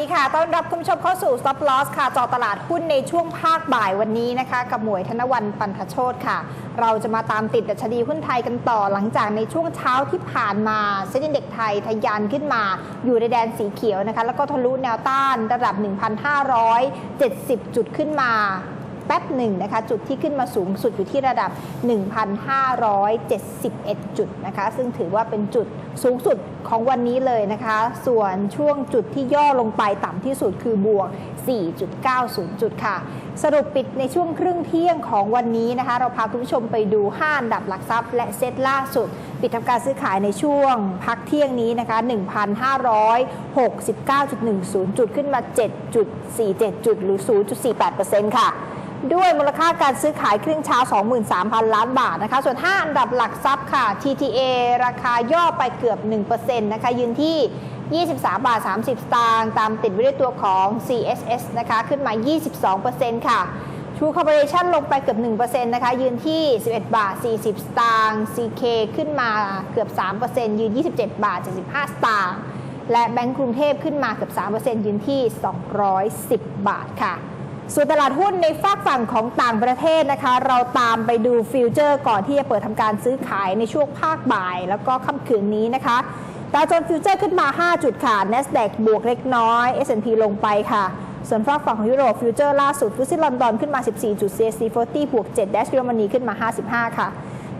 ดีค่ะ ต้อนรับคุณผู้ชมเข้าสู่ Stop Loss ค่ะ จอตลาดหุ้นในช่วงภาคบ่ายวันนี้นะคะ กับหมวยธนวันปันทโชตค่ะ เราจะมาตามติดดัชนีหุ้นไทยกันต่อหลังจากในช่วงเช้าที่ผ่านมาเซ็นดีเด็กไทยทะยานขึ้นมาอยู่ในแดนสีเขียวนะคะ แล้วก็ทะลุแนวต้านระดับ 1,570 จุดขึ้นมา แป๊บหนึ่งนะคะจุดที่ขึ้นมาสูงสุดอยู่ที่ระดับ 1,571 จุดนะคะซึ่งถือว่าเป็นจุดสูงสุดของวันนี้เลยนะคะ ส่วนช่วงจุดที่ย่อลงไปต่ำที่สุดคือบวก 4.90 จุดค่ะ สรุปปิดในช่วงครึ่งเที่ยงของวันนี้นะคะ เราพาคุณผู้ชมไปดู5อันดับหลักทรัพย์ และเซตล่าสุด ปิดทำการซื้อขายในช่วงพักเที่ยงนี้นะคะ 1,569.10 จุดขึ้นมา 7.47 จุดหรือ 0.48%ค่ะ ด้วยมูลค่าการซื้อขายครึ่งเช้า 23,000 ล้านบาทนะคะ ส่วน 5 อันดับหลักทรัพย์ค่ะ TTA ราคาย่อไปเกือบ 1%นะคะยืนที่ 23 บาท 30 สตางค์ตามติดไว้ด้วยตัวของ CSS นะคะ ขึ้นมา 22%ค่ะ True Corporation ลงไปเกือบ 1%นะคะ ยืนที่ 11 บาท 40 สตางค์ CK ขึ้นมาเกือบ 3%ยืน 27 บาท 75 สตางค์และแบงก์กรุงเทพขึ้นมาเกือบ 3%ยืนที่ 210 บาทค่ะ ส่วนตลาดหุ้นในฝากฝั่งของต่างประเทศนะคะ เราตามไปดูฟิวเจอร์ ก่อนที่จะเปิดทำการซื้อขายในช่วงภาคบ่าย แล้วก็ค่ำคืนนี้นะคะดาวโจนส์ฟิวเจอร์ขึ้นมา 5 จุดค่ะ NASDAQ บวกเล็กน้อย S&P ลงไปค่ะ ส่วนฝากฝั่งของยุโรปฟิวเจอร์ล่าสุดฟุตซี่ลอนดอนขึ้นมา 14 จุด CAC 40บวก7ดัชเยอรมนีขึ้นมา 55 ค่ะ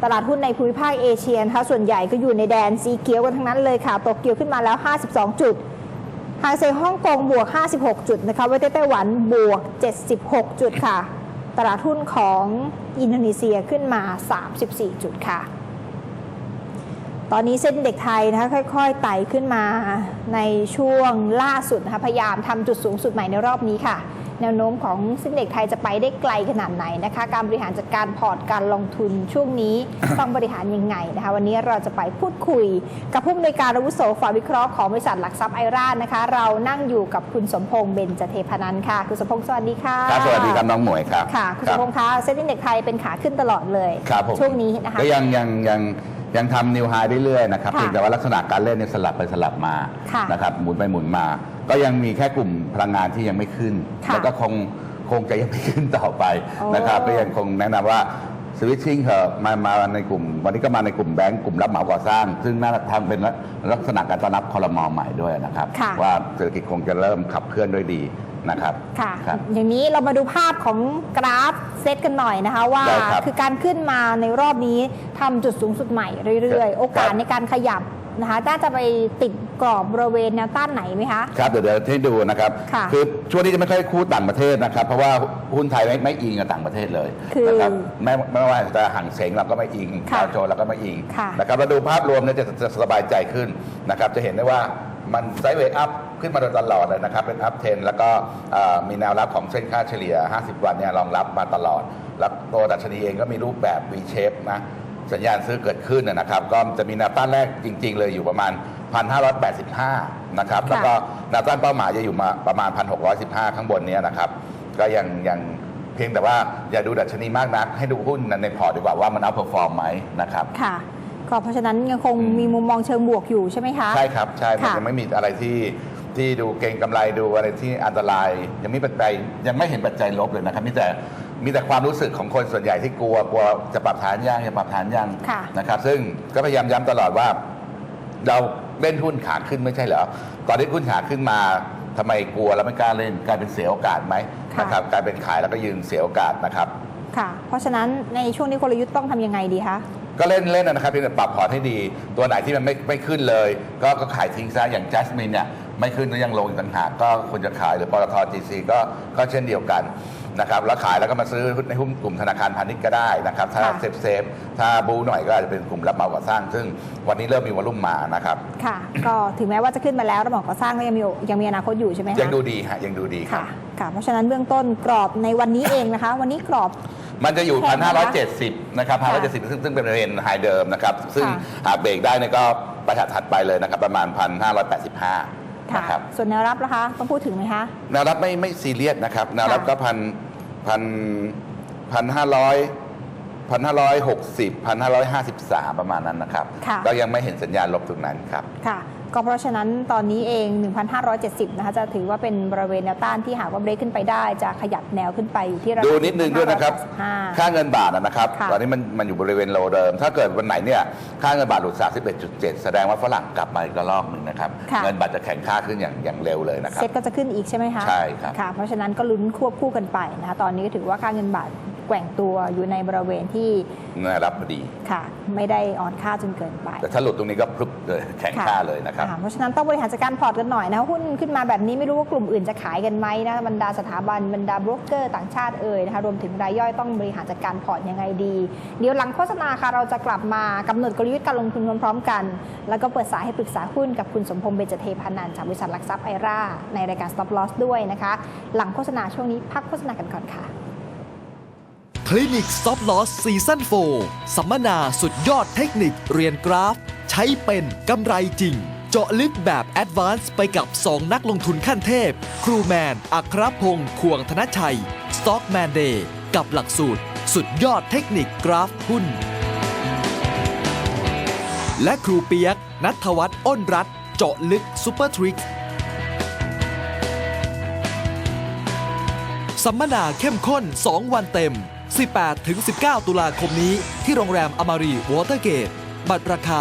ตลาดหุ้นในภูมิภาคเอเชียนะคะส่วนใหญ่ก็อยู่ในแดนสีเขียวกันทั้งนั้นเลยค่ะโตเกียวขึ้นมาแล้ว 52 จุด หางเซ็งฮ่องกงบวก 56 จุดนะคะเวยดไต้หวันบวก 76 จุดค่ะ ตลาดหุ้นของอินโดนีเซียขึ้นมา 34 จุดค่ะ ตอนนี้เส้นเด็กไทยนะคะค่อยๆไต่ขึ้นมาในช่วงล่าสุดนะคะพยายามทำจุดสูงสุดใหม่ในรอบนี้ค่ะ แนวโน้มของเส้นเด็กไทยจะไปได้ไกลขนาดไหนนะคะ การบริหารจัดการพอร์ตการลงทุนช่วงนี้ต้องบริหารยังไงนะคะ วันนี้เราจะไปพูดคุย กับผู้อำนวยการอาวุโสฝ่ายวิเคราะห์ของบริษัทหลักทรัพย์ไอราชนะคะ เรานั่งอยู่กับคุณสมพงษ์เบญจเทพนันท์ค่ะ คุณสมพงษ์สวัสดีค่ะครับสวัสดีครับน้องหมวยครับค่ะคุณสมพงษ์คะเส้นเด็กไทยเป็นขาขึ้นตลอดเลยครับผมช่วงนี้นะคะก็ยังยังยังยังทำนิวไฮเรื่อยๆนะครับค่ะเพียงแต่ว่าลักษณะการเล่นเนี่ยสลับไปสลับมาค่ะนะครับหมุนไปหมุนมา ก็ยังมีแค่กลุ่มพลังงานที่ยังไม่ขึ้น ค่ะแล้วก็คงคงจะยังไม่ขึ้นต่อไปโอ้นะครับก็ยังคงแนะนำว่าสวิตชิ่งเถอะมามาในกลุ่ม วันนี้ก็มาในกลุ่มแบงก์กลุ่มรับเหมาก่อสร้าง ซึ่งน่าทำเป็นลักษณะการต้อนรับคอรมอใหม่ด้วยนะครับ ค่ะ ว่าเศรษฐกิจคงจะเริ่มขับเคลื่อนด้วยดีนะครับ ค่ะ ครับอย่างนี้เรามาดูภาพของกราฟเซตกันหน่อยนะคะว่าได้ครับคือการขึ้นมาในรอบนี้ทำจุดสูงสุดใหม่เรื่อย ๆ โอกาสครับ ในการขยับ นะคะน่าจะไปติดกรอบบริเวณแนวต้านไหนไหมคะ ครับเดี๋ยวเดี๋ยวให้ดูนะครับค่ะอช่วงนี้จะไม่ค่อยคู่ต่างประเทศนะครับ เพราะว่าหุ้นไทยไม่ไม่อิงกับต่างประเทศเลยคือนะครับไม่ไม่ว่าจะห่างเสงเราก็ไม่อิงค่ะดาวโจนส์เราก็ไม่อิงค่ะ นะครับเราดูภาพรวมเนี่ยจะจะสบายใจขึ้นนะครับจะเห็นได้ว่ามันไซด์เวย์อัพขึ้นมาโดยตลอดเลยนะครับ เป็นอัพเทนแล้วก็เอ่อมีแนวรับของเส้นค่าเฉลี่ย 50 วันเนี่ยรองรับมาตลอด แล้วตัวดัชนีเองก็มีรูปแบบ V shape นะ สัญญาณซื้อเกิดขึ้นนะครับ ก็จะมีแนวต้านแรกจริง ๆ เลยอยู่ประมาณ 1,585 นะครับค่ะแล้วก็แนวต้านเป้าหมายจะอยู่มาประมาณ 1,615 ข้างบนเนี้นะครับ ก็ยังยังเพียงแต่ว่าอย่าดูดัชนีมากนัก ให้ดูหุ้นนั้นในพอร์ตดีกว่าว่ามันเอาเพอร์ฟอร์มไหมนะครับค่ะก็เพราะฉะนั้นยังคงอืมมีมุมมองเชิงบวกอยู่ใช่ไหมคะ ใช่ครับ ใช่มันค่ะยังไม่มีอะไรที่ที่ดูเก่งกำไรดูอะไรที่อันตราย ยังไม่ปัจจัยยังไม่เห็นปัจจัยลบเลยนะครับมีแต่ มีแต่ความรู้สึกของคนส่วนใหญ่ที่กลัวกลัวจะปรับฐานยังจะปรับฐานยังค่ะนะครับ ซึ่งก็พยายามย้ำตลอดว่า เราเล่นหุ้นขาขึ้นไม่ใช่เหรอตอนที่หุ้นขาขึ้นมาทำไมกลัวแล้วไม่กล้าเล่นกลายเป็นเสียโอกาสไหมค่ะนะครับกลายเป็นขายแล้วก็ยืนเสียโอกาสนะครับค่ะ เพราะฉะนั้นในช่วงนี้กลยุทธ์ต้องทำยังไงดีคะก็เล่นเล่นนะครับเพียงแต่ปรับพอร์ตให้ดี ตัวไหนที่มันไม่ไม่ขึ้นเลย ก็ก็ขายทิ้งซะอย่างจัสมินเนี่ยไม่ขึ้นก็ยังลงอีกต่างหากก็ควรจะขายหรือปตทจีซีก็ก็เช่นเดียวกัน นะครับแล้วขายแล้วก็มาซื้อในหุ้นกลุ่มธนาคารพาณิชย์ก็ได้นะครับ ถ้าค่ะเซฟเซฟถ้าบูหน่อยก็อาจจะเป็นกลุ่มรับเหมาก่อสร้าง ซึ่งวันนี้เริ่มมีวอลุ่มมานะครับ ค่ะ ก็ถึงแม้ว่าจะขึ้นมาแล้วระบบก่อสร้างก็ยังมียังมีอนาคตอยู่ใช่ไหมคะยังดูดีฮะยังดูดีครัค่ะบค่ะ เพราะฉะนั้นเบื้องต้นกรอบในวันนี้เองนะคะ วันนี้กรอบ มันจะอยู่ แพงไหมคะ1,570 นะครับค่ะ1,570 ซึ่งซึ่งเป็นบริเวณไฮเดิมนะครับ ซึ่งค่ะ หากเบรกได้เนี่ยก็ประถัดถัดไปเลยนะครับ ประมาณ 1,585 ค่ะนะครับส่วนแนวรับนะคะต้องพูดถึงไหมคะ แนวรับไม่ไม่ซีเรียสนะครับแนวรับค่ะก็พันพันพันห้าร้อยพันห้าร้อยหกสิบพันห้าร้อยห้าสิบสามประมาณนั้นนะครับ ค่ะ ก็ยังไม่เห็นสัญญาณลบตรงนั้นครับ ค่ะ ก็เพราะฉะนั้นตอนนี้เอง 1,570 นะคะจะถือว่าเป็นบริเวณแนวต้านที่หากว่าเบรกขึ้นไปได้จะขยับแนวขึ้นไปอยู่ที่ระดับดูนิดนึงด้วยนะครับ1,585ค่าเงินบาทนะครับค่ะตอนนี้มันมันอยู่บริเวณโลเดิม ถ้าเกิดวันไหนเนี่ยค่าเงินบาทหลุด 31.7 แสดงว่าฝรั่งกลับมาอีกระลอกหนึ่งนะครับค่ะเงินบาทจะแข็งค่าขึ้นอย่างอย่างเร็วเลยนะครับเซ็ตก็จะขึ้นอีกใช่ไหมคะใช่ครับค่ะเพราะฉะนั้นก็ลุ้นควบคู่กันไปนะคะตอนนี้ก็ถือว่าค่าเงินบาท แกว่งตัวอยู่ในบริเวณที่น่ารับพอดีค่ะ ไม่ได้อ่อนค่าจนเกินไป แต่ถ้าหลุดตรงนี้ก็พลุบเลยแข็งค่าเลยนะครับอ่าเพราะฉะนั้นต้องบริหารจัดการพอร์ตกันหน่อยนะหุ้นขึ้นมาแบบนี้ไม่รู้ว่ากลุ่มอื่นจะขายกันไหมนะบรรดาสถาบันบรรดาโบรกเกอร์ต่างชาติเอ่ยนะคะรวมถึงรายย่อยต้องบริหารจัดการพอร์ตยังไงดี เดี๋ยวหลังโฆษณาค่ะเราจะกลับมากำหนดกลยุทธ์การลงทุนพร้อมๆกัน แล้วก็เปิดสายให้ปรึกษาหุ้นกับคุณสมพงษ์เบญจเทพานันท์จากบริษัทหลักทรัพย์ไอราในรายการ Stop Loss ด้วยนะคะ หลังโฆษณาช่วงนี้พักโฆษณากันก่อนค่ะ คลินิก Stop Loss ซีซั่น4สัมมนาสุดยอดเทคนิคเรียนกราฟ ใช้เป็นกำไรจริง เจาะลึกแบบ Advance ไปกับ 2 นักลงทุนขั้นเทพ ครูแมน อัครพงศ์ควงธนชัย Stockman Day กับหลักสูตร สุดยอดเทคนิคกราฟหุ้น และครูเปียก นัทวัฒน์อ้นรัตเจาะลึกซูเปอร์ทริกสัมมนาเข้มข้น 2 วันเต็ม 18-19 ตุลาคมนี้ ที่โรงแรมอมารีวอเตอร์เกต บัตรราคา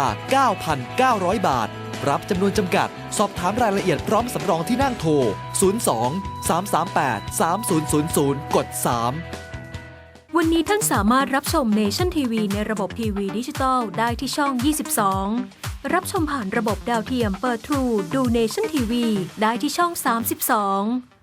9,900 บาท รับจำนวนจำกัด สอบถามรายละเอียดพร้อมสำรองที่นั่งโทร 02 338 3000 กด 3วันนี้ท่านสามารถรับชม Nation TV ในระบบทีวีดิจิตอลได้ที่ช่อง 22 รับชมผ่านระบบดาวเทียมเปิด True ดู Nation TV ได้ที่ช่อง 32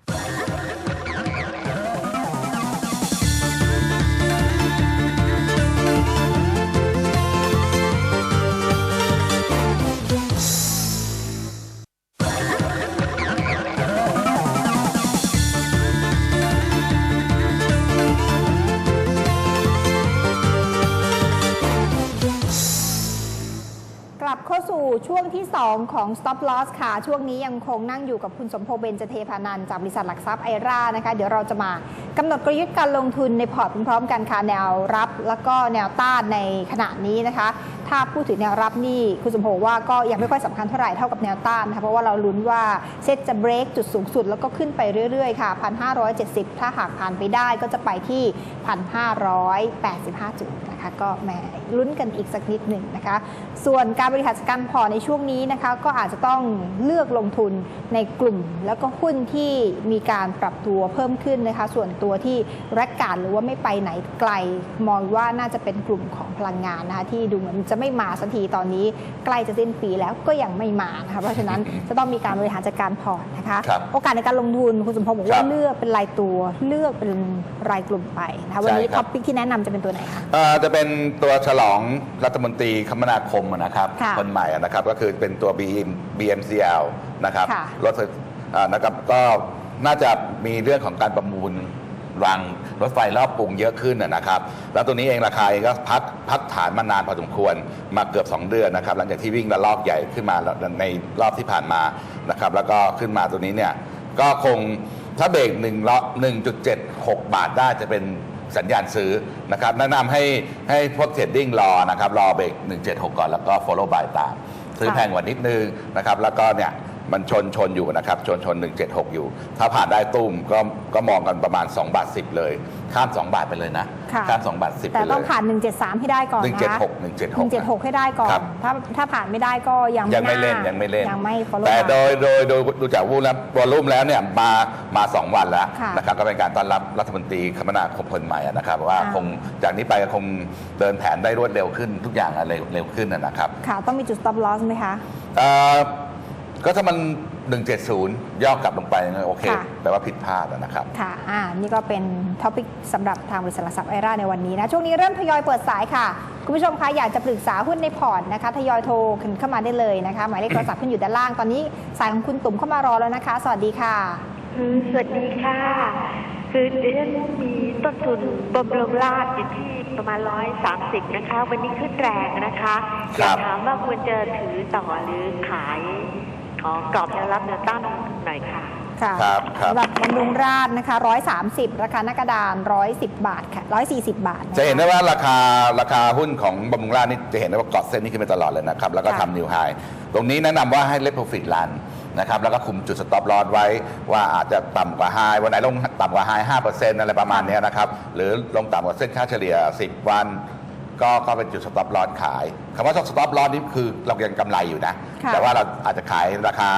ที่ 2 ของ Stop Loss ค่ะ ช่วงนี้ยังคงนั่งอยู่กับคุณสมพงษ์เบญจเทพานันจากบริษัทหลักทรัพย์ไอรานะคะ เดี๋ยวเราจะมากำหนดกลยุทธ์การลงทุนในพอร์ตพร้อมๆกันค่ะ แนวรับแล้วก็แนวต้านในขณะนี้นะคะ ถ้าพูดถึงแนวรับนี่คุณสมพงษ์ว่าก็ยังไม่ค่อยสำคัญเท่าไหร่เท่ากับแนวต้านนะคะเพราะว่าเราลุ้นว่าเซ็ตจะเบรกจุดสูงสุดแล้วก็ขึ้นไปเรื่อยๆค่ะ1,570 ถ้าหากผ่านไปได้ก็จะไปที่ 1,585 จุด นะคะก็แหมลุ้นกันอีกสักนิดหนึ่งนะคะ ส่วนการบริหารจัดการพอร์ตในช่วงนี้นะคะ ก็อาจจะต้องเลือกลงทุนในกลุ่ม แล้วก็หุ้นที่มีการปรับตัวเพิ่มขึ้นนะคะ ส่วนตัวที่รักการหรือว่าไม่ไปไหนไกล มองว่าน่าจะเป็นกลุ่มของพลังงานนะคะที่ดูเหมือนจะไม่มาสักทีตอนนี้ ใกล้จะสิ้นปีแล้วก็ยังไม่มานะคะเพราะฉะนั้นจะต้องมีการบริหารจัดการพอร์ตนะคะครับโอกาสในการลงทุนคุณสมพงษ์บอกครัว่าบเลือกเป็นรายตัว เลือกเป็นรายกลุ่มไปนะคะวันนี้ใช่ครับท็อปปิกที่แนะนำจะเป็นตัวไหนคะเอ่อจะเป็นตัวฉลองรัฐมนตรีคมนาคมนะครับค่ะคนใหม่นะครับก็คือเป็นตัว BM BMCL นะครับค่ะ รถไฟอ่านะครับก็น่าจะมีเรื่องของการประมูลรางรถไฟรอบปรุงเยอะขึ้นนะนะครับ แล้วตัวนี้เองราคาเองก็พักพักฐานมานานพอสมควรมาเกือบ 2 เดือนนะครับ หลังจากที่วิ่งระลอกใหญ่ขึ้นมาในรอบที่ผ่านมานะครับ แล้วก็ขึ้นมาตัวนี้เนี่ยก็คงถ้าเบรก1ละ1.76 บาทได้จะเป็น สัญญาณซื้อนะครับแนะนำให้ให้พวกเทรดดิ้งรอนะครับรอเบรก176 ก่อนแล้วก็ follow by ตามซื้อค่ะแพงกว่านิดนึงนะครับแล้วก็เนี่ย มันชนชนอยู่นะครับ ชนชน 176 อยู่ ถ้าผ่านได้ตุ้มก็ก็มองกันประมาณ 2 บาท 10 เลย ข้าม 2 บาทไปเลยนะ ค่ะข้าม 2 บาท 10แต่ไปเลต้องย ผ่าน 173 ให้ได้ก่อนนะ176 176 176 ให้ได้ก่อน ครับ ถ้าถ้าผ่านไม่ได้ก็ยังยังไม่าเล่นยังไม่เล่น ยังไม่ follow แต่ up โดยโดยโดยดูจากวูแล้ววอลลุ่มแล้วเนี่ยมามาสองวันแล้วค่ะนะครับก็เป็นการต้อนรับรัฐมนตรีคมนาคมคนใหม่อะนะครับ ว่าอ่าคงจากนี้ไปก็คงเดินแผนได้รวดเร็วขึ้นทุกอย่างอะเร็วเร็วขึ้นอะนะครับ ค่ะ ต้องมีจุด stop loss ไหมคะ เอ่อ ก็ถ้ามัน 170 ย่อกลับลงไปงั้นโอเคค่ะ แปลว่าผิดพลาดอะนะครับ ค่ะ อ่า นี่ก็เป็นท็อปิกสำหรับทางบริษัทหลักทรัพย์ไอราในวันนี้นะ ช่วงนี้เริ่มทยอยเปิดสายค่ะ คุณผู้ชมคะ อยากจะปรึกษาหุ้นในพอร์ตนะคะ ทยอยโทรขึ้นเข้ามาได้เลยนะคะ หมายเลขโทรศัพท์ขึ้นอยู่ด้านล่าง ตอนนี้สายของคุณตุ่มเข้ามารอแล้วนะคะ สวัสดีค่ะ อืมสวัสดีค่ะ คือดิฉันมีต้นทุนบำรุงราชอยู่ที่ประมาณร้อยสามสิบนะคะ วันนี้ขึ้นแรงนะคะคอรัยาบ กถามว่าควรจะถือต่อหรือขาย ของกรอบแนวรับแนวต้านหน่อยค่ะ ค่ะครับครับ สำหรับบำรุงราษฎร์นะคะ 130 ราคาหน้ากระดาน 110 บาทค่ะ 140 บาทคจะเห็นได้ว่าราคาราคาหุ้นของบำรุงราษฎร์นี่จะเห็นได้ว่าเกาะเส้นนี้ขึ้นไปตลอดเลยนะครับ แล้วก็ค่ะทำนิวไฮตรงนี้แนะนำว่าให้เล่น profit run นะครับ แล้วก็คุมจุด stop loss ไว้ว่าอาจจะต่ำกว่าไฮวันไหนลงต่ำกว่าไฮ5%อะไรประมาณเนี้ยนะครับ หรือลงต่ำกว่าเส้นค่าเฉลี่ย 10 วัน ก็ก็เป็นจุด stop loss ขายคำว่า stop loss นี่คือเรายังกำไรอยู่นะ ค่ะแต่ว่าเราอาจจะขายราคา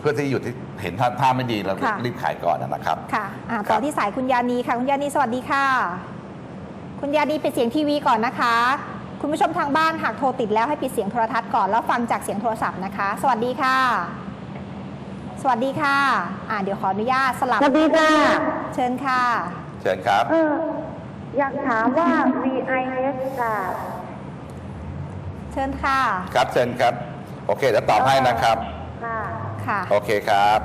เพื่อที่อยู่ที่เห็นท่าท่าไม่ดีเราค่ะ รีบขายก่อนนะครับ ค่ะอ่าครัต่อบที่สายคุณยานีค่ะ คุณยานีสวัสดีค่ะ คุณยานีปิดเสียงทีวีก่อนนะคะ คุณผู้ชมทางบ้านหากโทรติดแล้วให้ปิดเสียงโทรทัศน์ก่อนแล้วฟังจากเสียงโทรศัพท์นะคะ สวัสดีค่ะ สวัสดีค่ะ อ่าเดี๋ยวขออนุญาตสลับสวัสดีค่ะ เชิญค่ะ เชิญครับ เออ อยากถามว่า VIS ค่ะเชิญค่ะครับเชิญครับ โอเคเดี๋ยวตอบให้นะครับ ค่ะค่ะ โอเคครับ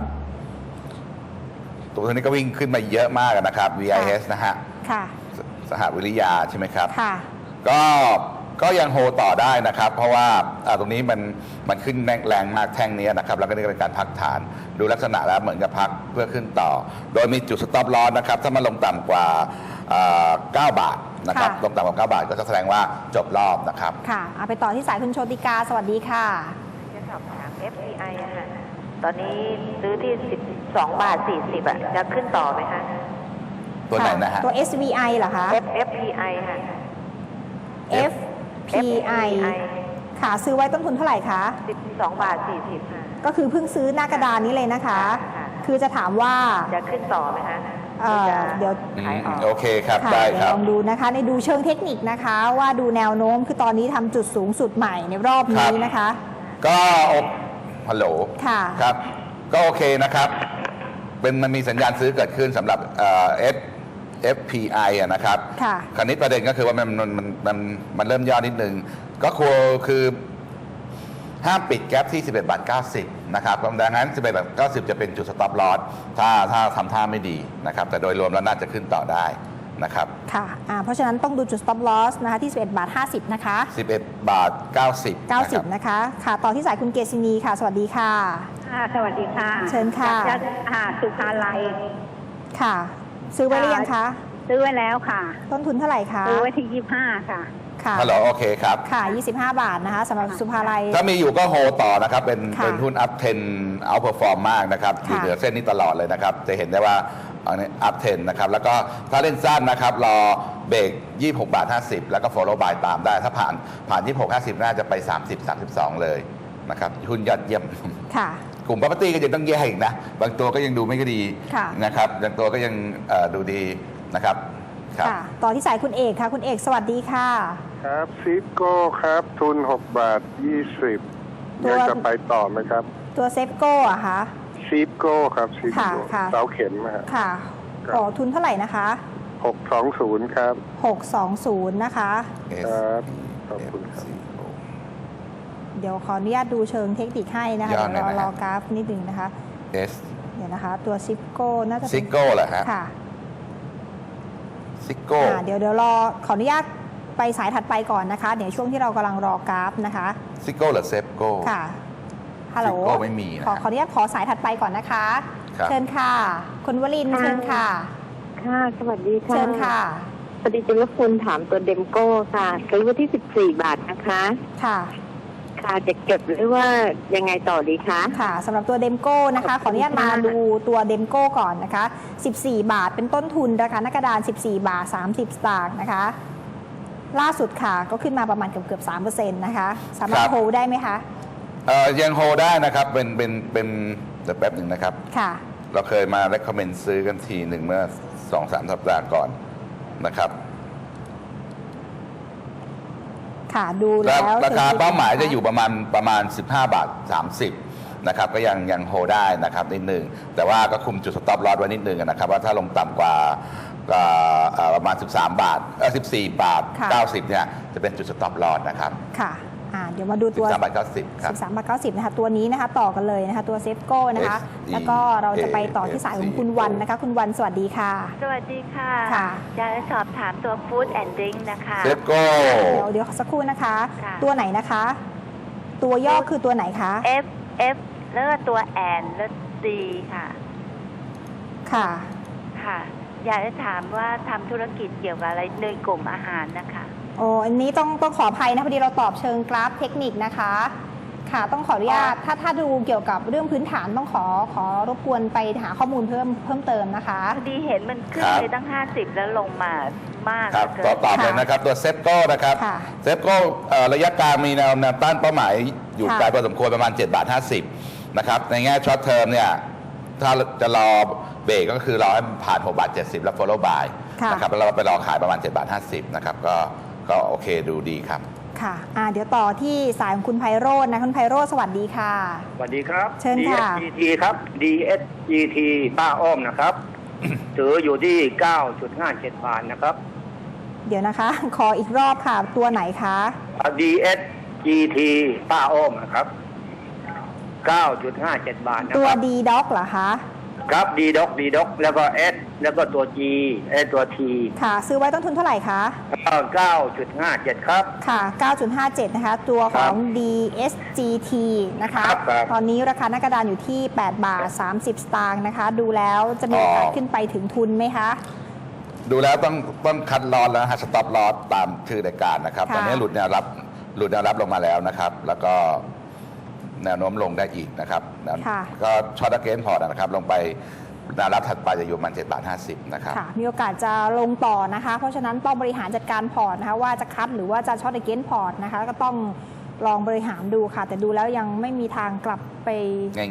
ตัวนี้ก็วิ่งขึ้นมาเยอะมากนะครับ VIS นะฮะค่ะสสหวิริยาใช่ไหมครับค่ะ ก็ก็ยังโฮต่อได้นะครับ เพราะว่าอ่าตรงนี้มันมันขึ้นแรงแรงมากแท่งนี้นะครับ แล้วก็นี่ก็เป็นการพักฐาน ดูลักษณะแล้วเหมือนกับพักเพื่อขึ้นต่อ โดยมีจุดสต็อปลอสนะครับ ถ้ามันลงต่ำกว่าอ่า 9 บาทนะครับค่ะ ลงต่ำกว่า9บาทก็จะแสดงว่าจบรอบนะครับ ค่ะเอาไปต่อที่สายคุณโชติกา สวัสดีค่ะ จะสอบถาม FPI อะค่ะ ตอนนี้ซื้อที่ 12 บาท 40อะจะขึ้นต่อไหมคะ ตัวไหนนะฮะ ตัว SVI เหรอคะ F FPI ค่ะ FPI ค่ะ ซื้อไว้ต้นทุนเท่าไหร่คะ 12 บาท 40ค่ะ ก็คือเพิ่งซื้อหน้ากระดานนี้เลยนะคะ ค่ะ คือจะถามว่า จะขึ้นต่อไหมคะ เอ่อหรือจะเดี๋ยว อืขายมออก โอเคครับค่ะได้เดี๋คยวรับลองดูนะคะ ในดูเชิงเทคนิคนะคะ ว่าดูแนวโน้มคือตอนนี้ทำจุดสูงสุดใหม่ในรอบนี้นะคะ ก็โอฮัลโหลค่ะ ครับ ก็โอเคนะครับ เป็นมันมีสัญญาณซื้อเกิดขึ้นสำหรับเอ่อ F FPI อะนะครับ ค่ะ คราวนี้ประเด็นก็คือว่ามันมันมันมันมันเริ่มย่อนิดนึง ก็คือคือห้ามปิดแกลบที่ 11บาท90 นะครับดังนั้น11บาท90 จะเป็นจุดสต็อปลอสถ้าถ้าทำท่าไม่ดีนะครับแต่โดยรวมแล้วน่าจะขึ้นต่อได้นะครับค่ะอ่าเพราะฉะนั้นต้องดูจุด stop loss นะคะที่ 11 บาท 50 นะคะ 11 บาท 90นะครับ90 นะคะ ค่ะ ต่อที่สายคุณเกษินีค่ะ สวัสดีค่ะค่ะสวัสดีค่ะ เชิญค่ะจากอ่าสุภาลัย ค่ะ ซื้อไว้หรือยังคะ ซื้อไว้แล้วค่ะ ต้นทุนเท่าไหร่คะ ซื้อไว้ที่ยี่ห้าค่ะ ค่ะ ฮัลโหลโอเคครับ ค่ะ 25 บาทนะคะสำหรับสุภาลัย ถ้ามีอยู่ก็โฮต่อนะครับ เป็นค่ะเป็นหุ้นอัพเทนเอาเปอร์ฟอร์มมากนะครับอยู่ค่ะเหนือเส้นนี้ตลอดเลยนะครับ จะเห็นได้ว่าอันนี้อัพเทนนะครับ แล้วก็ถ้าเล่นสั้นนะครับ รอเบรก26 บาท 50 แล้วก็ follow by ตามได้ ถ้าผ่านผ่าน 26 50 น่าจะไป 30 32 เลยนะครับ หุ้นยอดเยี่ยม ค่ะ กลุ่ม property ก็ยังต้องแย่อีกนะ บางตัวก็ยังดูไม่ค่อยดีค่ะ นะครับบางตัวก็ยังเอ่อดูดีนะครับครับ ค่ะ ต่อที่สายคุณเอกค่ะ คุณเอกสวัสดีค่ะ ครับซิโก้ครับทุน 6 บาท 20ตัวยังจะไปต่อไหมครับ ตัวเซฟโก้อะคะซีโก้ครับซีค่ะโก้ค่ะ เสาเข็มนะฮะ ค่ะครับ ขอทุนเท่าไหร่นะคะ 620 ครับ 620 นะคะ ครับขอบคุณครับ เดี๋ยวขออนุญาตดูเชิงเทคนิคให้นะคะยอดเดี๋ยวรอเลยนะรฮะ อกราฟนิดนึงนะคะ S เดี๋ยวนะคะ ตัวซิปโก้น่าจะเป็นซิโก้เหรอฮะ ค่ะซิโก้ อ่าเดี๋ยวเดี๋ยวรอขออนุญาต ไปสายถัดไปก่อนนะคะ เดี๋ยวช่วงที่เรากำลังรอกราฟนะคะซิโก้หรือเซฟโก้ค่ะฮัลโหลซิปโก้ไม่มีนะขอขออนุญาตขอสายถัดไปก่อนนะคะครับเชิญค่ะ คุณวลินทร์เชิญค่ะ ค่ะ สวัสดีค่ะเชิญค่ะพอดีจะรบกวนถามตัวเดมโก้ค่ะซื้อไว้ที่14บาทนะคะ ค่ะ ค่ะจะเก็บหรือว่ายังไงต่อดีคะค่ะสำหรับตัวเดมโก้นะคะ ขออนุญาตมาดูตัวเดมโก้ก่อนนะคะ 14 บาทเป็นต้นทุนราคาหน้ากระดาน 14 บาท 30 สตางค์นะคะ ล่าสุดค่ะ ก็ขึ้นมาประมาณเกือบเกือบ3%นะคะ สามารคถรับ โฮลได้ไหมคะเอ่อยังโฮได้นะครับ เป็นเป็นเป็นเดี๋ยวแป๊บหนึ่งนะครับ ค่ะ เราเคยมา recommend ซื้อกันทีหนึ่งเมื่อสองสามสัปดาห์ก่อนนะครับค่ะดูแล้แล้ววราคาเป้าหมายจะอยู่นประมาณประมาณ 15 บาท 30 นะครับ ก็ยังยังโฮได้นะครับนิดหนึ่งแต่ว่าก็คุมจุดสต็อปลอสไว้นิดหนึงนะครับ ว่าถ้าลงต่ำกว่ากว่าเอ่อ ประมาณ 13 บาทเออ14 บาท90เนี่ยจะเป็นจุดสต็อปลอสนะครับค่ะอ่าเดี๋ยวมาดูตัว 13บาท90ครับ 13บาท90นะคะตัวนี้นะคะต่อกันเลยนะคะตัวเซฟโก้นะคะ S E แล้วก็เราจะไปต่อที่สายของคุณวันนะคะ คุณวันสวัสดีค่ะ สวัสดีค่ะค่ะ จะสอบถามตัว Food and Drink นะคะ เซฟโก้ เดี๋ยวเดี๋ยวสักครู่นะคะ ค่ะ ตัวไหนนะคะ ตัวย่อคือตัวไหนคะ F F แล้วก็ตัวแอนแล้ว D ค่ะ ค่ะ ค่ะ อยากจะถามว่าทำธุรกิจเกี่ยวกับอะไรในกลุ่มอาหารนะคะ โอ้อันนี้ต้องต้องขออภัยนะพอดีเราตอบเชิงกราฟเทคนิคนะคะ ค่ะต้องขออนุญาตถ้าถ้าดูเกี่ยวกับเรื่องพื้นฐานต้องขอขอรบกวนไปหาข้อมูลเพิ่มเพิ่มเติมนะคะ พอดีเห็นมันขึ้นครับ ไปตั้ง 50 แล้วลงมามากครับเหลืต่ออตเกิอบนเลยนะครับตัวเซฟโก้นะครับค่ะเซฟโก้เอ่อระยะกลางมีแนวแนวต้านเป้าหมายอยู่ค่ะไกลพอสมควรประมาณ7บาท50นะครับในแง่ช็อตเทอมเนี่ยถ้าจะรอ เบรกก็คือรอให้มันผ่าน6บาท70 แล้ว follow by ค่ะนะครับแล้วเราไปรอขายประมาณ7บาท50นะครับก็ก็โอเคดูดีครับ ค่ะอ่าเดี๋ยวต่อที่สายของคุณไพโรจน์นะคุณไพโรจน์สวัสดีค่ะ สวัสดีครับ เชิญค่ะ DSGT ครับ DSGT ป้าอ้อมนะครับ ถืออยู่ที่ 9.57 บาทนะครับ เดี๋ยวนะคะ ขออีกรอบค่ะ ตัวไหนคะอ่า DSGT ป้าอ้อมนะครับ 9.57 บาทนะตัว ครับ D Doc เหรอคะ ครับ D d o c D d o c แล้วก็ S แล้วก็ตัว G เอยตัว T ค่ะ ซื้อไว้ต้นทุนเท่าไหร่คะ9.57ครับ ค่ะ 9.57 นะคะ ตัวของ DSGT นะคะครับครับตอนนี้ราคาหน้ากระดานอยู่ที่ 8 บาท 30 สตางค์นะคะ ดูแล้วจะมีโอกาสอ๋อขึ้นไปถึงทุนไหมคะ ดูแล้วต้องต้องคัดลอสแล้วฮะสต็อปลอสตามชื่อรายการนะครับค่ะตอนนี้หลุดแนวรับหลุดแนวรับลงมาแล้วนะครับ แล้วก็ แนวโน้มลงได้อีกนะครับแนวค่ะ ก็ช็อตเกนพอร์ตนะครับลงไปแนวรับถัดไปจะอยู่ประมาณ7บาท50นะครับค่ะ มีโอกาสจะลงต่อนะคะ เพราะฉะนั้นต้องบริหารจัดการพอร์ตนะคะว่าจะคัดหรือว่าจะช็อตเกนพอร์ตนะคะก็ต้องลองบริหารดูค่ะ แต่ดูแล้วยังไม่มีทางกลับไป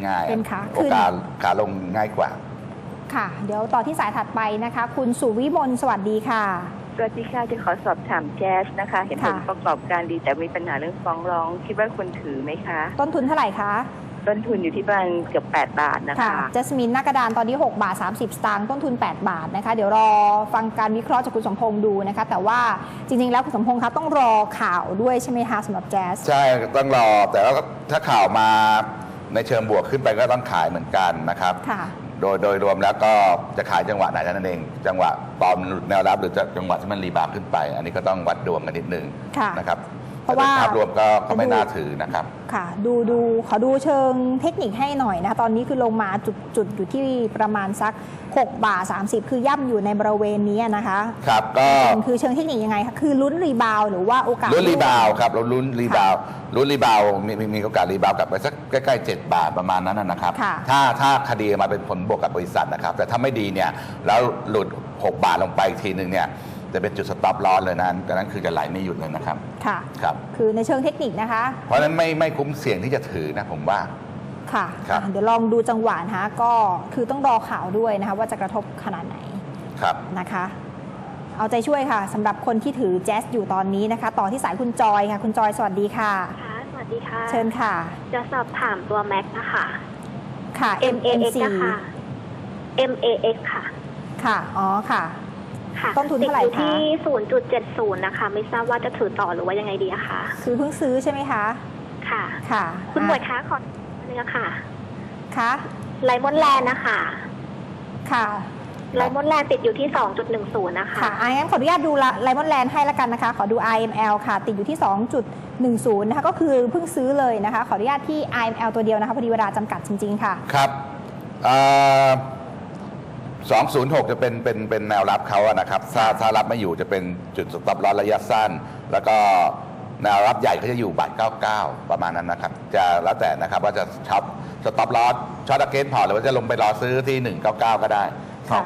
ง่ายๆเป็นขาโอขึ้นกาสขาลงง่ายกว่า ค่ะ เดี๋ยวต่อที่สายถัดไปนะคะ คุณสุวิมลสวัสดีค่ะ สวัสดีค่ะจะขอสอบถามแจ๊สนะคะ เห็นผค่ะลประกอบการดีแต่มีปัญหาเรื่องฟ้องร้อง คิดว่าควรถือไหมคะ ต้นทุนเท่าไหร่คะ ต้นทุนอยู่ที่ประมาณเกือบ 8 บาทนะคะค่ะจัสมินหน้ากระดานตอนนี้ 6 บาท 30 สตางค์ต้นทุน 8 บาทนะคะ เดี๋ยวรอฟังการวิเคราะห์จากคุณสมพงษ์ดูนะคะ แต่ว่าจริง ๆ แล้วคุณสมพงษ์คะต้องรอข่าวด้วยใช่ไหมคะสำหรับแจ๊ส ใช่ต้องรอแต่ว่าถ้าข่าวมาในเชิงบวกขึ้นไปก็ต้องขายเหมือนกันนะครับ ค่ะ โดยโดยรวมแล้วก็จะขายจังหวะไหนเท่านั้นเอง จังหวะตอนหลุดแนวรับหรือจะจังหวะที่มันรีบาวด์ขึ้นไป อันนี้ก็ต้องวัดดวงกันนิดนึงค่ะ นะครับเพ ราะว่าแต่โดยภาพรวมก็ก็ไม่น่าถือนะครับ ค่ะ ดูดูขอดูเชิงเทคนิคให้หน่อยนะคะตอนนี้คือลงมาจุดจุดอยู่ที่ประมาณสัก 6 บาท 30 คือย่ำอยู่ในบริเวณนี้นะคะ ครับก็คือเชิงเทคนิคยังไงคะคือลุ้นรีบาวด์หรือว่าโอกาสลุ้นรีบาวด์ครับเราลุ้นรีบาวด์ลุ้นรีบาวด์มีมีมีโอกาสรีบาวด์กลับไปสักใกล้ๆ 7 บาทประมาณนั้นนะนะครับค่ะถ้าถ้าคดีมาเป็นผลบวกกับบริษัทนะครับ แต่ถ้าไม่ดีเนี่ยแล้วหลุด 6 บาทลงไปอีกทีหนึ่งเนี่ย จะเป็นจุดสต็อปลอสเลยนั้นดังนั้นคือจะไหลไม่หยุดเลยนะครับ ค่ะ ครับ คือในเชิงเทคนิคนะคะ เพราะฉะนั้นไม่ไม่คุ้มเสี่ยงที่จะถือนะผมว่า ค่ะ ครับอะเดี๋ยวลองดูจังหวะนะคะก็คือต้องรอข่าวด้วยนะคะว่าจะกระทบขนาดไหน ครับ นะคะ เอาใจช่วยค่ะสำหรับคนที่ถือแจ๊สอยู่ตอนนี้นะคะ ต่อที่สายคุณจอยค่ะ คุณจอยสวัสดีค่ะ ค่ะ สวัสดีค่ะ เชิญค่ะ จะสอบถามตัวแม็กนะคะ ค่ะ M A X MNC นะคะ M A X ค่ะ ค่ะ อ๋อ ค่ะ ต้นทุนเท่าไหร่ติดอยู่คะที่ศูนย์จุดเจ็ดศูนย์นะคะ ไม่ทราบว่าจะถือต่อหรือว่ายังไงดีคะคือเพิ่งซื้อใช่ไหมคะค่ะ ค่ะคุณหมวยคะขอเนื้อค่ะคะไลมอนแลนด์นะคะค่ะไลมอนแลนด์ติดอยู่ที่สองจุดหนึ่งศูนย์นะคะ ค่ะไอ้งั้นขออนุญาตดูไลมอนแลนด์ให้ละกันนะคะ ขอดู IML ค่ะ ติดอยู่ที่ 2.10 นะคะ ก็คือเพิ่งซื้อเลยนะคะ ขออนุญาตที่ IML ตัวเดียวนะคะ พอดีเวลาจำกัดจริง ๆ ค่ะ ครับอ่า 206 จะเป็นเป็นเป็นแนวรับเขาอะนะครับถ้าถ้ารับไม่อยู่จะเป็นจุดสต็อปล็อตระยะสั้น แล้วก็แนวรับใหญ่ก็จะอยู่บาท99 ประมาณนั้นนะครับ จะแล้วแต่นะครับว่าจะช็อปสต็อปล็อตช็อตอะเกนพอร์ตหรือว่าจะลงไปรอซื้อที่ 199 ก็ได้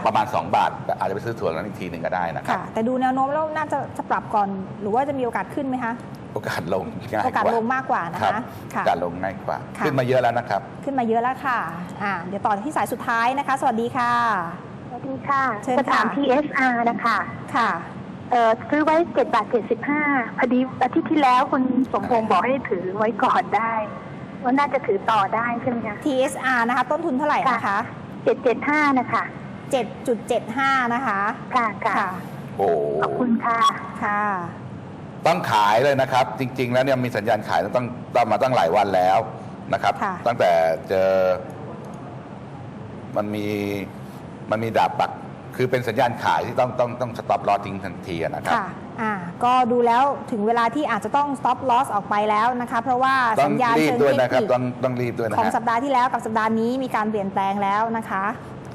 ประมาณ 2 บาท อาจจะไปซื้อถั่วนั้นอีกทีหนึ่งก็ได้นะครับแต่ดูแนวโน้มแล้วน่าจะจะปรับก่อน หรือว่าจะมีโอกาสขึ้นไหมคะโอกาสลงง่ายโอกาสลงมากกว่านะคะโอกาสลงง่ายกว่า ขึ้นมาเยอะแล้วนะครับ ขึ้นมาเยอะแล้วค่ะอ่าเดี๋ยวต่อที่สายสุดท้ายนะคะ สวัสดีค่ะ ดีค่ะ เชิญจะถามค่ะ TSR นะคะค่ะ เอ่อซื้อไว้7บาท75พอดีอาทิตย์ที่แล้วคุณสมพงษ์บอกให้ถือไว้ก่อนได้ว่าน่าจะถือต่อได้ใช่ไหมคะ TSR นะคะ ต้นทุนเท่าไหร่นะคะ775นะคะ7.75 นะคะ ค่ะค่ะ ค่ะ โอ้ขอบคุณค่ะ ค่ะ ต้องขายเลยนะครับ จริง ๆ แล้วเนี่ยมีสัญญาณขายต้องต้องมาตั้งหลายวันแล้วนะครับ ค่ะ ตั้งแต่เจอ มันมี มันมีดาบปัก คือเป็นสัญญาณขายที่ต้องต้องต้องสต็อปลอทิ้งทันทีนะครับค่ะอ่าก็ดูแล้วถึงเวลาที่อาจจะต้อง stop loss ออกไปแล้วนะคะเพราะว่าต้อสังญญาณรีบเชิงด้วยเทคนะครับนิคต้องต้องรีบด้วยนะของฮะสัปดาห์ที่แล้วกับสัปดาห์นี้มีการเปลี่ยนแปลงแล้วนะคะ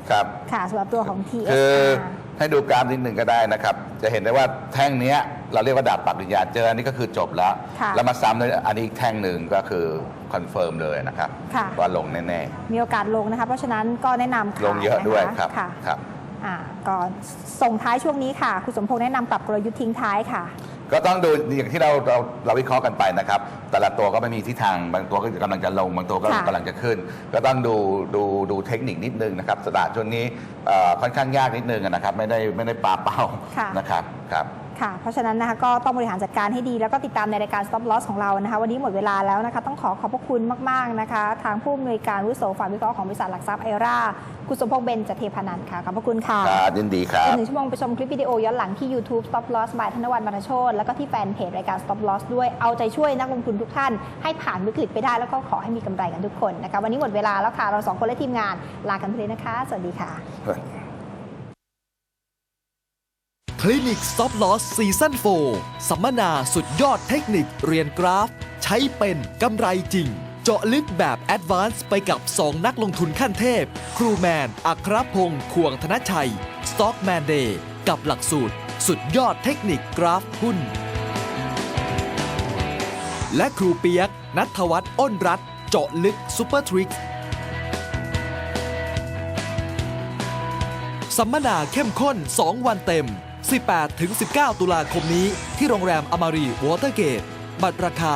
ครับ ค่ะสำหรับตัวของคือ TSR ให้ดูกราฟนิดหนึ่งก็ได้นะครับ จะเห็นได้ว่าแท่งเนี้ยเราเรียกว่าดาบปักวิญญาณเจออันนี้ก็คือจบแล้ว ค่ะแล้วมาซ้ำด้วยอันนี้อีกแท่งหนึ่งก็คือคอนเฟิร์มเลยนะครับค่ะ ว่าลงแน่มีโอกาสลงนะคะ เพราะฉะนั้นก็แนะนำๆขายลงเยอะด้วยนครับค่ะครับ อ่าก็ส่งท้ายช่วงนี้ค่ะ คุณสมพงษ์แนะนำปรับกลยุทธ์ทิ้งท้ายค่ะ ก็ต้องดูอย่างที่เราเราเราวิเคราะห์กันไปนะครับ แต่ละตัวก็ไม่มีทิศทางบางตัวก็กำลังจะลงบางตัวก็ค่ะกำลังจะขึ้น ก็ต้องดูดูดูเทคนิคนิดนึงนะครับสตาร์ทช่วงนี้เอ่อค่อนข้างยากนิดนึงนะครับ ไม่ได้ไม่ได้ปลาเป้าค่ะ นะครับครับ ค่ะ เพราะฉะนั้นนะคะก็ต้องบริหารจัดการให้ดี แล้วก็ติดตามในรายการ Stop Loss ของเรานะคะ วันนี้หมดเวลาแล้วนะคะ ต้องขอขอบพระคุณมาก ๆ นะคะ ทางผู้อำนวยการวิโสฝ่ายวิเคราะห์ของบริษัทหลักทรัพย์ไอราคุณสมพงษ์เบนจเทพนันท์ค่ะ ขอบพระคุณค่ะครับยินดีครัอีบกหนึ่งชั่วโมงไปชมคลิปวิดีโอย้อนหลังที่ YouTube Stop Loss by ธนวัฒน์บรรณโชตแล้วก็ที่แฟนเพจรายการ Stop Loss ด้วยเอาใจช่วยนักลงทุนทุกท่าน ให้ผ่านวิกฤตไปได้แล้วก็ขอให้มีกำไรกันทุกคนนะคะวันนี้หมดเวลาแล้วค่ะเราสองคนและทีมงานลากันไปเลยนะคะ สวัสดีค่ะ คลินิก Stop Loss Season 4สัมมนาสุดยอดเทคนิคเรียนกราฟ ใช้เป็นกำไรจริง เจาะลึกแบบ Advance ไปกับ 2 นักลงทุนขั้นเทพ ครูแมน อัครพงศ์ควงธนชัย Stockman Day กับหลักสูตร สุดยอดเทคนิคกราฟหุ้น และครูเปียก นัทวัฒน์อ้นรัตเจาะลึกซูเปอร์ทริกสัมมนาเข้มข้น 2 วันเต็ม 18-19 ตุลาคมนี้ที่โรงแรมอมารีวอเตอร์เกต บัตรราคา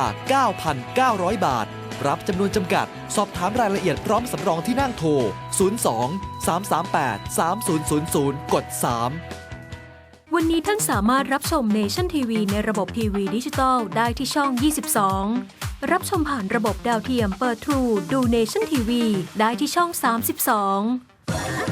9,900 บาท รับจำนวนจำกัด สอบถามรายละเอียดพร้อมสำรองที่นั่งโทร 02 338 3000 กด 3 วันนี้ท่านสามารถรับชมเนชั่นทีวีในระบบทีวีดิจิตอลได้ที่ช่อง 22 รับชมผ่านระบบดาวเทียมเปิดทรูดูเนชั่นทีวีได้ที่ช่อง 32